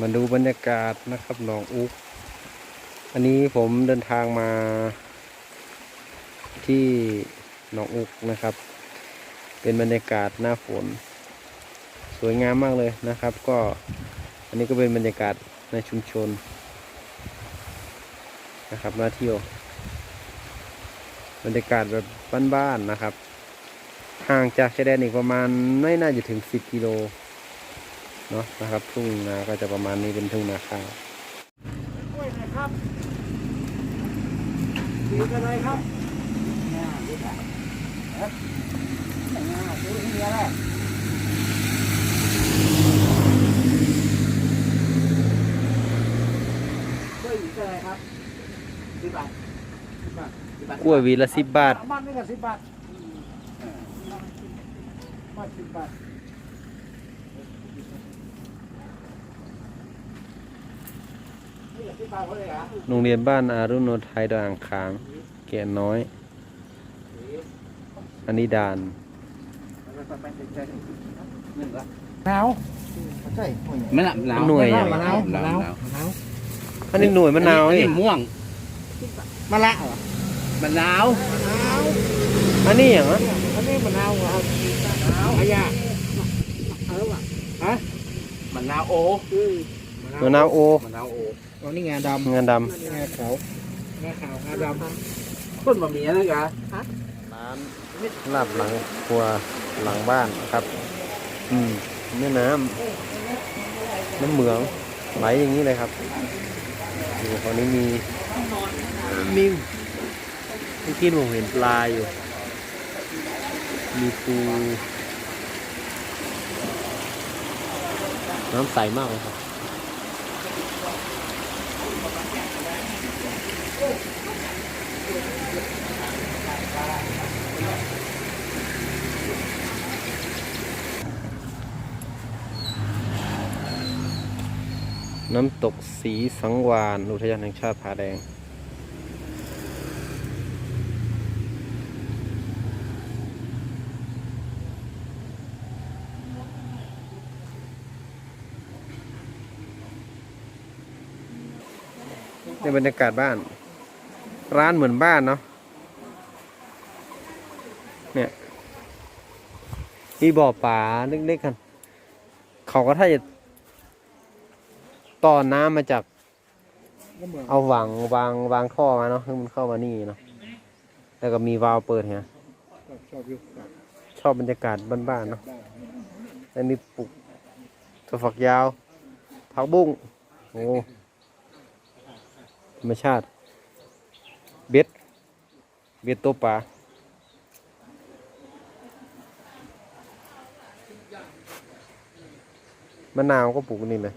มาดูบรรยากาศนะครับหนองอุก อันนี้ผมเดินทางมาที่หนองอุกนะครับ เป็นบรรยากาศหน้าฝน สวยงามมากเลยนะครับ ก็อันนี้ก็เป็นบรรยากาศในชุมชนนะครับน่าเที่ยว บรรยากาศแบบบ้านๆนะครับ ห่างจากชายแดนอีกประมาณไม่น่าจะถึง 10 กิโล เนาะนะครับ ทุ่งนาก็จะประมาณนี้เป็นทุ่งนาข้าวกล้วยหน่อยครับดีกันเลยครับซื้อที่เดียวแหละกล้วยอยู่กันเลยครับสิบบาทสิบบาทสิบบาทกล้วยวีละสิบบาทมันนี่ก็สิบบาทมาสิบบาทนี่ก็สิบบาทเท่าไหร่อะ โรงเรียนบ้านอารุโนไทยดอยอ่างขาง แก่น้อย อันนี้ดานหนาวใช่มะนาวมะนาวหน่วยมะนาวมะนาวมะนาวอันนี้หน่วยมะนาวอันนี่นี้ม่วงมะละเหรอมะนาวมะนาวอันนี้อย่างนั้นอันนี้มะนาวเหรอมะนาวอายาเออว่ะฮะมะนาวโอมะนาวโอมะนาวโอ อ๋อนี่งาดำงานดนี่งาขาวงาขาวงาดำต้นบะหมี่นะกะำร้านลาบหลังครัวหลังบ้านนะครับ อืมแม่น้ำน้ำเหมืองไหลอย่างนี้เลยครับอยู่ตอนนี้มีมีเมื่อกี้ผมเห็นปลาอยู่ มีปูน้ำใสมากเลยครับ น้ำตกสีสังวานอุทยานแห่งชาติผาแดง ในบรรยากาศบ้าน ร้านเหมือนบ้านเนาะเนี่ยมีบ่อป่าเล็กๆกัน เขาก็ถ้าจะ ต่อน้ำมาจากก็เหมือนเอาวางวางวางท่อมาเนาะให้มันเข้ามานี่เนาะแล้วก็มีวาล์วเปิดเนี่ยชอบอยู่ชอบบรรยากาศบ้านๆเนาะอันนี้ปลูกถั่วฝักยาวผักบุ้งโอ้ธรรมชาติ เบ็ด เบ็ดตัวปลามะนาวก็ปลูกนี่เลย